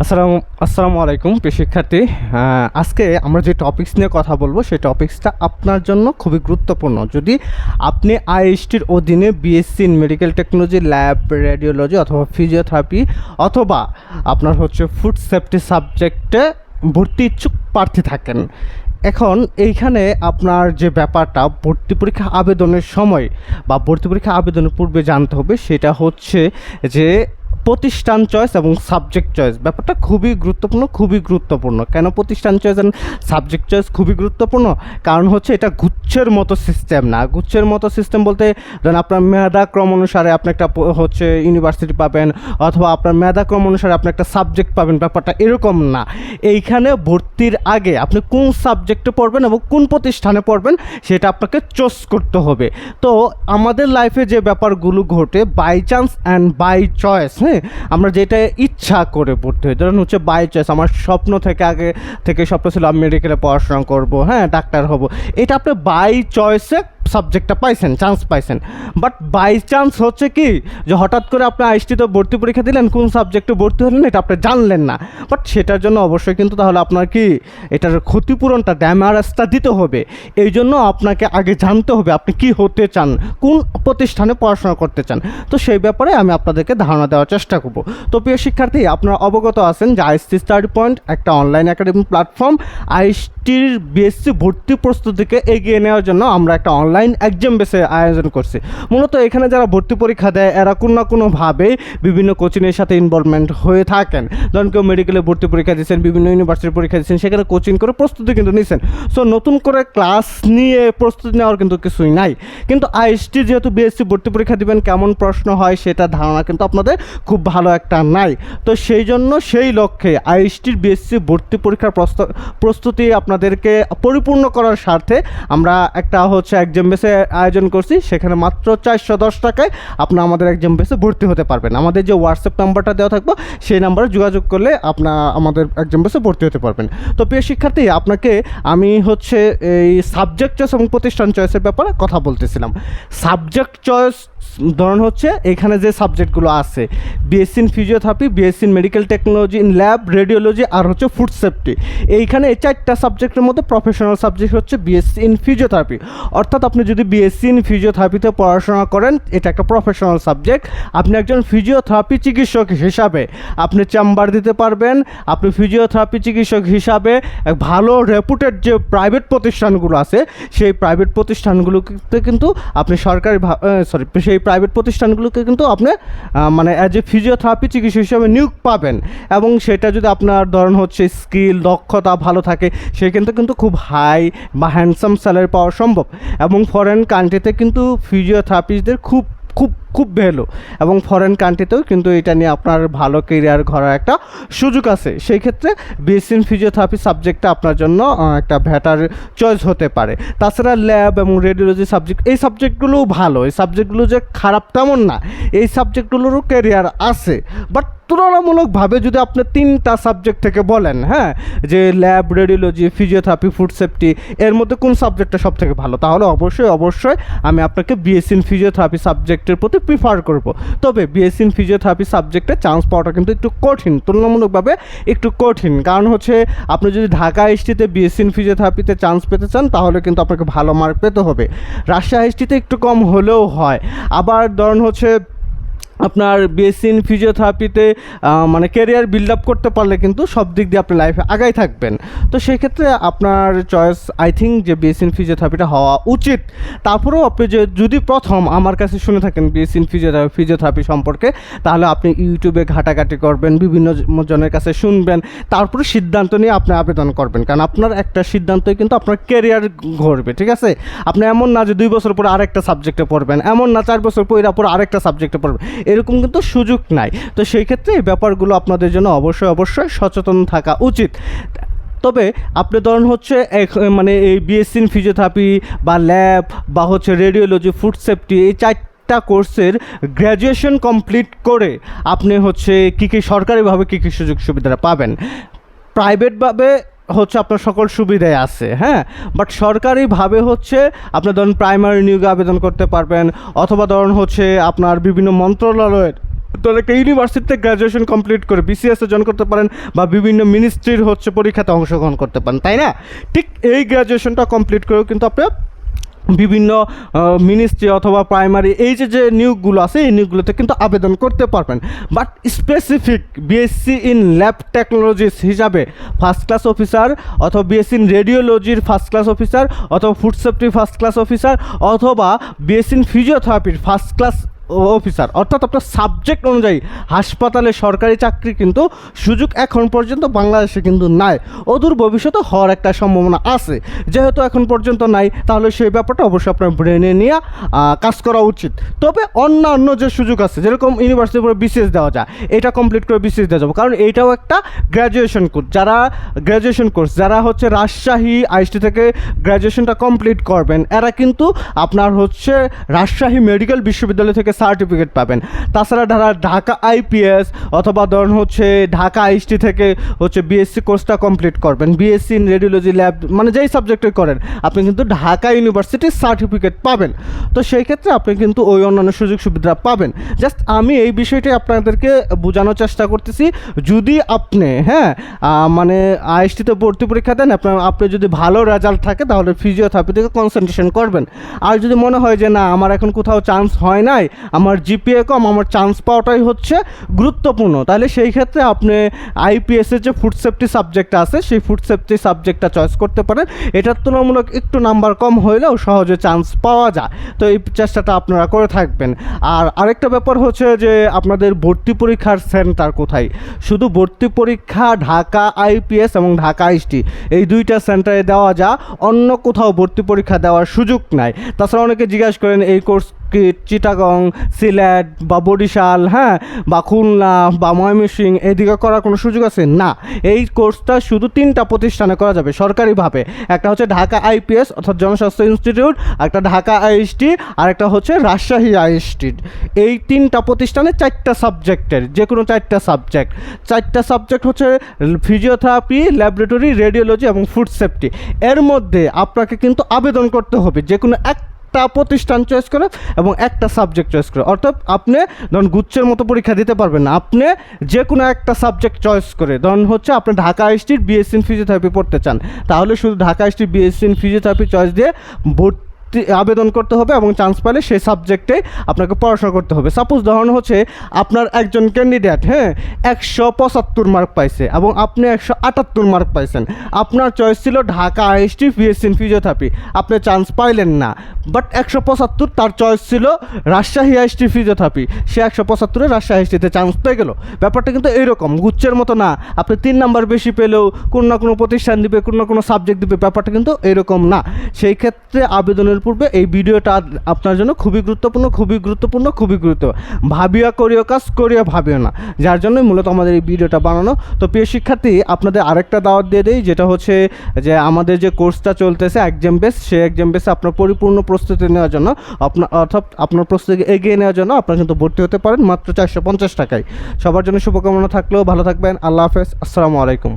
আসসালামু আসসালামু আলাইকুম প্রিয় শিক্ষার্থী। আজকে আমরা যে টপিকস নিয়ে কথা বলব, সেই টপিকসটা আপনার জন্য খুবই গুরুত্বপূর্ণ। যদি আপনি আইএসটির অধীনে BSc in medical technology lab radiology অথবা ফিজিওথেরাপি অথবা আপনার হচ্ছে ফুড সেফটি সাবজেক্টে ভর্তি ইচ্ছুক প্রার্থী থাকেন, এখন এইখানে আপনার যে ব্যাপারটা, ভর্তি পরীক্ষা আবেদনের সময় বা ভর্তি পরীক্ষা আবেদনের পূর্বে জানতে হবে, সেটা হচ্ছে যে প্রতিষ্ঠান চয়েস এবং সাবজেক্ট চয়েস ব্যাপারটা খুবই গুরুত্বপূর্ণ খুবই গুরুত্বপূর্ণ। কেন প্রতিষ্ঠান চয়েস অ্যান্ড সাবজেক্ট চয়েস খুবই গুরুত্বপূর্ণ? কারণ হচ্ছে এটা গুচ্ছের মতো সিস্টেম না। গুচ্ছের মতো সিস্টেম বলতে ধরেন আপনার মেধাক্রম অনুসারে আপনি একটা হচ্ছে ইউনিভার্সিটি পাবেন অথবা আপনার মেধাক্রম অনুসারে আপনি একটা সাবজেক্ট পাবেন। ব্যাপারটা এরকম না। এইখানে ভর্তির আগে আপনি কোন সাবজেক্টে পড়বেন এবং কোন প্রতিষ্ঠানে পড়বেন সেটা আপনাকে চুজ করতে হবে। তো আমাদের লাইফে যে ব্যাপারগুলো ঘটে by chance and by choice হ্যাঁ? আমরা যেটা ইচ্ছা করে পড়তে হয়। ধরুন হচ্ছে বাই চয়েস আমার স্বপ্ন থেকে আগে থেকে স্বপ্ন ছিল আমি মেডিকেলে পড়াশোনা করব হ্যাঁ ডাক্তার হব। এটা আপনি বাই চয়েসে সাবজেক্টটা পাইছেন চান্স পাইছেন। বাট বাই চান্স হচ্ছে কি, যে হঠাৎ করে আপনি আইসটিতে ভর্তি পরীক্ষা দিলেন, কোন সাবজেক্টে ভর্তি হলেন এটা আপনি জানলেন না। বাট সেটার জন্য অবশ্যই কিন্তু তাহলে আপনার কি, এটার ক্ষতিপূরণটা ড্যামারেজটা দিতে হবে। এই জন্য আপনাকে আগে জানতে হবে আপনি কি হতে চান, কোন প্রতিষ্ঠানে পড়াশোনা করতে চান। তো সেই ব্যাপারে আমি আপনাদেরকে ধারণা দেওয়ার চেষ্টা করব। তো প্রিয় শিক্ষার্থী, আপনারা অবগত আছেন যে আইসটি স্টাডি পয়েন্ট একটা অনলাইন একাডেমি প্ল্যাটফর্ম আইসটির বিএসসি ভর্তি প্রস্তুতিকে এগিয়ে নেওয়ার জন্য আমরা একটা অনলাইন এক্সাম বেসে আয়োজন করছে। মূলত এখানে যারা ভর্তি পরীক্ষা দেয়, এরা কোনো না কোনোভাবে বিভিন্ন কোচিংয়ের সাথে ইনভলভমেন্ট হয়ে থাকেন। ধরুন কেউ মেডিকেলে ভর্তি পরীক্ষা দিচ্ছেন বিভিন্ন ইউনিভার্সিটির পরীক্ষা দিচ্ছেন সেখানে কোচিং করে প্রস্তুতি কিন্তু নিচ্ছেন সো নতুন করে ক্লাস নিয়ে প্রস্তুতি নেওয়ার কিন্তু কিছুই নাই। কিন্তু আইএসটি যেহেতু বিএসসি ভর্তি পরীক্ষা দিবেন, কেমন প্রশ্ন হয় সেটা ধারণা কিন্তু আপনাদের খুব ভালো একটা নাই। তো সেই জন্য সেই লক্ষ্যে আইএসটির বিএসসি ভর্তি পরীক্ষার প্রস্ত- প্রস্তুতি আপনাদেরকে পরিপূর্ণ করার স্বার্থে আমরা একটা হচ্ছে একজাম বেসে আয়োজন করছি, সেখানে মাত্র চারশো দশ টাকায় আপনার আমাদের একজন বেসে ভর্তি হতে পারবেন। আমাদের যে হোয়াটসঅ্যাপ নাম্বারটা দেওয়া থাকব, সেই নাম্বারে যোগাযোগ করলে আপনার আমাদের একজন বেসে ভর্তি হতে পারবেন। তো প্রিয় শিক্ষার্থী, আপনাকে আমি হচ্ছে এই সাবজেক্ট চয়েস এবং প্রতিষ্ঠান চয়েসের ব্যাপারে কথা বলতেছিলাম। সাবজেক্ট চয়েস ধরুন হচ্ছে এখানে যে সাবজেক্টগুলো আছে BSc in physiotherapy BSc in medical technology in lab radiology আর হচ্ছে ফুড সেফটি এইখানে এই চারটা সাবজেক্টের মধ্যে প্রফেশনাল সাবজেক্ট হচ্ছে বিএসসি ইন ফিজিওথেরাপি অর্থাৎ আপনি যদি বিএসসি ইন ফিজিওথেরাপিতে পড়াশোনা করেন, এটা একটা প্রফেশনাল সাবজেক্ট আপনি একজন ফিজিওথেরাপি চিকিৎসক হিসাবে আপনি চেম্বার দিতে পারবেন। আপনি ফিজিওথেরাপি চিকিৎসক হিসাবে ভালো রেপুটেড যে প্রাইভেট প্রতিষ্ঠানগুলো আছে, সেই প্রাইভেট প্রতিষ্ঠানগুলোতে কিন্তু আপনি সরকারি সরি সেই প্রাইভেট প্রতিষ্ঠানগুলোকে কিন্তু আপনি মানে অ্যাজ এ ফিজিওথেরাপি চিকিৎসা হিসেবে নিয়োগ পাবেন। এবং সেটা যদি আপনার ধরন হচ্ছে স্কিল দক্ষতা ভালো থাকে সেক্ষেত্রে কিন্তু খুব হাই বা হ্যান্ডসাম স্যালারি পাওয়া সম্ভব। এবং ফরেন কান্ট্রিতে কিন্তু ফিজিওথেরাপিস্টদের খুব খুব খুব ভ্যালু এবং ফরেন কান্ট্রিতেও কিন্তু এটা নিয়ে আপনার ভালো কেরিয়ার গড়ার একটা সুযোগ আছে। সেই ক্ষেত্রে বিএসসি ফিজিওথেরাপি সাবজেক্টটা আপনার জন্য একটা ভ্যাটার চয়েস হতে পারে। তাছাড়া ল্যাব এবং রেডিওলজি সাবজেক্ট এই সাবজেক্টগুলোও ভালো। এই সাবজেক্টগুলো যে খারাপ তেমন না। এই সাবজেক্টগুলোরও কেরিয়ার আছে। বাট তুলনামূলকভাবে যদি আপনি তিনটা সাবজেক্ট থেকে বলেন হ্যাঁ যে lab radiology physiotherapy food safety এর মধ্যে কোন সাবজেক্টটা সব থেকে ভালো? তাহলে অবশ্যই অবশ্যই আমি আপনাকে বিএসসি ফিজিওথেরাপি সাবজেক্টের প্রতি প্রিফার করব। তবে বিএসসি ইন ফিজিওথেরাপি সাবজেক্টে চান্স পাওয়াটা কিন্তু একটু কঠিন, তুলনামূলকভাবে একটু কঠিন। কারণ হচ্ছে, আপনি যদি ঢাকা এসটিতে বিএসসি ইন ফিজিওথেরাপিতে চান্স পেতে চান, তাহলে কিন্তু আপনাকে ভালো মার্ক পেতে হবে। রাজশাহী এসটিতে একটু কম হলেও হয়। আবার ধরুন হচ্ছে আপনার বিএসসি ইন ফিজিওথেরাপিতে মানে ক্যারিয়ার বিল্ড আপ করতে পারলে কিন্তু সব দিক দিয়ে আপনি লাইফে আগাই থাকবেন। তো সেই ক্ষেত্রে আপনার চয়েস আই থিঙ্ক যে বিএসসি ফিজিওথেরাপিটা হওয়া উচিত। তারপরেও আপনি যে, যদি প্রথম আমার কাছে শুনে থাকেন বিএসসি ইন ফিজিওথেরাপি ফিজিওথেরাপি সম্পর্কে, তাহলে আপনি ইউটিউবে ঘাটাঘাটি করবেন, বিভিন্ন জনের কাছে শুনবেন, তারপরে সিদ্ধান্ত নিয়ে আপনি আবেদন করবেন। কারণ আপনার একটা সিদ্ধান্তই কিন্তু আপনার ক্যারিয়ার ঘটবে, ঠিক আছে? আপনি এমন না যে দুই বছর পরে আরেকটা সাবজেক্টে পড়বেন, এমন না চার বছর পরে পরে আরেকটা সাবজেক্টে পড়বেন। এরকম কিন্তু সুযোগ নাই। তো সেই ক্ষেত্রে এই ব্যাপারগুলো আপনাদের জন্য অবশ্যই অবশ্যই সচেতন থাকা উচিত। তবে আপনি ধরুন হচ্ছে মানে এই বিএসসি ফিজিওথেরাপি বা ল্যাব বা হচ্ছে রেডিওলজি ফুড সেফটি এই চারটা কোর্সের গ্র্যাজুয়েশন কমপ্লিট করে আপনি হচ্ছে কী কী সরকারিভাবে কী কী সুযোগ সুবিধা পাবেন প্রাইভেটভাবে হচ্ছে আপনার সকল সুবিধাই আছে হ্যাঁ? বাট সরকারিভাবে হচ্ছে আপনার ধরুন প্রাইমারি নিয়োগে আবেদন করতে পারবেন, অথবা ধরুন হচ্ছে আপনার বিভিন্ন মন্ত্রণালয়ের তো একটা ইউনিভার্সিটিতে গ্র্যাজুয়েশন কমপ্লিট করে বিসিএসে জয়েন করতে পারেন, বা বিভিন্ন মিনিস্ট্রির হচ্ছে পরীক্ষাতে অংশগ্রহণ করতে পারেন, তাই না? ঠিক এই গ্র্যাজুয়েশনটা কমপ্লিট করেও কিন্তু আপনি বিভিন্ন মিনিস্ট্রি অথবা প্রাইমারি এই যে যে নিয়োগগুলো আছে, এই নিয়োগগুলোতে কিন্তু আবেদন করতে পারবেন। But specific BSc in lab technologies হিসাবে ফার্স্ট ক্লাস অফিসার অথবা বিএসসি ইন রেডিওলজির ফার্স্ট ক্লাস অফিসার অথবা food safety first class officer অথবা বিএসসি ইন ফিজিওথেরাপির ফার্স্ট ক্লাস অফিসার। অর্থাৎ আপনার সাবজেক্ট অনুযায়ী হাসপাতালে সরকারি চাকরি কিন্তু সুযোগ এখন পর্যন্ত বাংলাদেশে কিন্তু নাই। অদূর ভবিষ্যতে হওয়ার একটা সম্ভাবনা আছে। যেহেতু এখন পর্যন্ত নাই, তাহলে সেই ব্যাপারটা অবশ্যই আপনার ব্রেনে নিয়ে কাজ করা উচিত। তবে অন্যান্য যে সুযোগ আছে, যেরকম ইউনিভার্সিটির উপরে বিসিএস দেওয়া যায়, এটা কমপ্লিট করে বিসিএস দেওয়া যাবে। কারণ এইটাও একটা গ্র্যাজুয়েশন কোর্স যারা গ্র্যাজুয়েশন কোর্স যারা হচ্ছে রাজশাহী আইসটি থেকে গ্র্যাজুয়েশনটা কমপ্লিট করবেন, এরা কিন্তু আপনার হচ্ছে রাজশাহী মেডিকেল বিশ্ববিদ্যালয় থেকে সার্টিফিকেট পাবেন। তাছাড়া ঢাকা ঢাকা আইপিএস অথবা ধরুন হচ্ছে ঢাকা আইসটি থেকে হচ্ছে বিএসসি কোর্সটা কমপ্লিট করবেন বিএসসি ইন রেডিওলজি ল্যাব মানে যেই সাবজেক্টে করেন, আপনি কিন্তু ঢাকা ইউনিভার্সিটির সার্টিফিকেট পাবেন। তো সেই ক্ষেত্রে আপনি কিন্তু ওই অন্যান্য সুযোগ সুবিধা পাবেন। জাস্ট আমি এই বিষয়টি আপনাদেরকে বোঝানোর চেষ্টা করতেছি। যদি আপনি হ্যাঁ মানে আইএসটিতে ভর্তি পরীক্ষা দেন, আপনার, আপনি যদি ভালো রেজাল্ট থাকে, তাহলে ফিজিওথেরাপি থেকে কনসেন্ট্রেশন করবেন। আর যদি মনে হয় যে না, আমার এখন কোথাও চান্স হয় নাই আমার জিপিএ কম, আমার চান্স পাওয়াটাই হচ্ছে গুরুত্বপূর্ণ। তাহলে সেই ক্ষেত্রে আপনি আইপিএসের যে ফুড সেফটি সাবজেক্ট আছে, সেই ফুড সেফটি সাবজেক্টটা চয়েস করতে পারেন। এটার তুলনামূলক একটু নাম্বার কম হইলেও সহজে চান্স পাওয়া যায়। তো এই চেষ্টাটা আপনারা করে থাকবেন। আর আরেকটা ব্যাপার হচ্ছে যে আপনাদের ভর্তি পরীক্ষার সেন্টার কোথায়? শুধু ভর্তি পরীক্ষা ঢাকা আইপিএস এবং ঢাকা আইসটি এই দুইটা সেন্টারে দেওয়া যা অন্য কোথাও ভর্তি পরীক্ষা দেওয়ার সুযোগ নাই। তাছাড়া অনেকে জিজ্ঞাসা করেন, এই কোর্স চিটাগং, সিলেট বা বরিশাল হ্যাঁ বা খুলনা বা ময়মনসিংহ, এদিকে করার কোনো সুযোগ আছে? না। এই কোর্সটা শুধু তিনটা প্রতিষ্ঠানে করা যাবে সরকারিভাবে। একটা হচ্ছে ঢাকা আইপিএস, অর্থাৎ জনস্বাস্থ্য ইনস্টিটিউট, একটা ঢাকা আইএসটি, আর একটা হচ্ছে রাজশাহী আইএসটি। এই তিনটা প্রতিষ্ঠানে চারটা সাবজেক্টের যে কোনো চারটা সাবজেক্ট। চারটা সাবজেক্ট হচ্ছে ফিজিওথেরাপি, ল্যাবরেটরি, রেডিওলজি এবং ফুড সেফটি। এর মধ্যে আপনাকে কিন্তু আবেদন করতে হবে যে কোনো এক একটা প্রতিষ্ঠান চয়েস করে এবং একটা সাবজেক্ট চয়েস করে। অর্থাৎ আপনি ধরুন গুচ্ছের মতো পরীক্ষা দিতে পারবেন না। আপনি যে কোনো একটা সাবজেক্ট চয়েস করে, ধরুন হচ্ছে আপনি ঢাকা আইসটির বিএসসি ইন ফিজিওথেরাপি পড়তে চান। তাহলে শুধু ঢাকা আইসটির বিএসসি ইন ফিজিওথেরাপি চয়েস দিয়ে ভর্তি আবেদন করতে হবে এবং চান্স পেলে সেই সাবজেক্টে আপনাকে পড়াশোনা করতে হবে। সাপোজ ধরুন হচ্ছে আপনার একজন ক্যান্ডিডেট হ্যাঁ? একশো পঁচাত্তর মার্ক পাইছে এবং আপনি একশো আটাত্তর মার্ক পাইছেন। আপনার চয়েস ছিল ঢাকা আইএসটি বিএসসি ফিজিওথেরাপি আপনি চান্স পাইলেন না। বাট একশো পঁচাত্তর তার চয়েস ছিল রাজশাহী আইএসটি ফিজিওথেরাপি সে একশো পঁচাত্তরে রাজশাহী আইএসটিতে চান্স পেয়ে গেল। ব্যাপারটা কিন্তু এইরকম গুচ্ছের মতো না। আপনি তিন নাম্বার বেশি পেলেও কোনো না কোনো প্রতিষ্ঠান দিবে, কোনো না কোনো সাবজেক্ট দিবে, ব্যাপারটা কিন্তু এরকম না। সেই ক্ষেত্রে আবেদনের পূর্বে এই ভিডিওটা আপনার জন্য খুবই গুরুত্বপূর্ণ খুবই গুরুত্বপূর্ণ, খুবই গুরুত্ব ভাবিয়া করিও কাজ করিয়া ভাবিও না। যার জন্য মূলত আমাদের এই ভিডিওটা বানানো। তো প্রিয় শিক্ষার্থী, আপনাদের আরেকটা দাওয়াত দিয়ে দেই, যেটা হচ্ছে যে আমাদের যে কোর্সটা চলতেছে এক্সাম বেস সেই এক্সাম বেসে আপনার পরিপূর্ণ প্রস্তুতি নেওয়ার জন্য আপনার অর্থাৎ আপনার প্রস্তুতি এগিয়ে নেওয়ার জন্য আপনার কিন্তু ভর্তি হতে পারেন মাত্র চারশো পঞ্চাশ টাকায়। সবার জন্য শুভকামনা থাকলেও ভালো থাকবেন। আল্লাহ হাফেজ। আসসালামু আলাইকুম।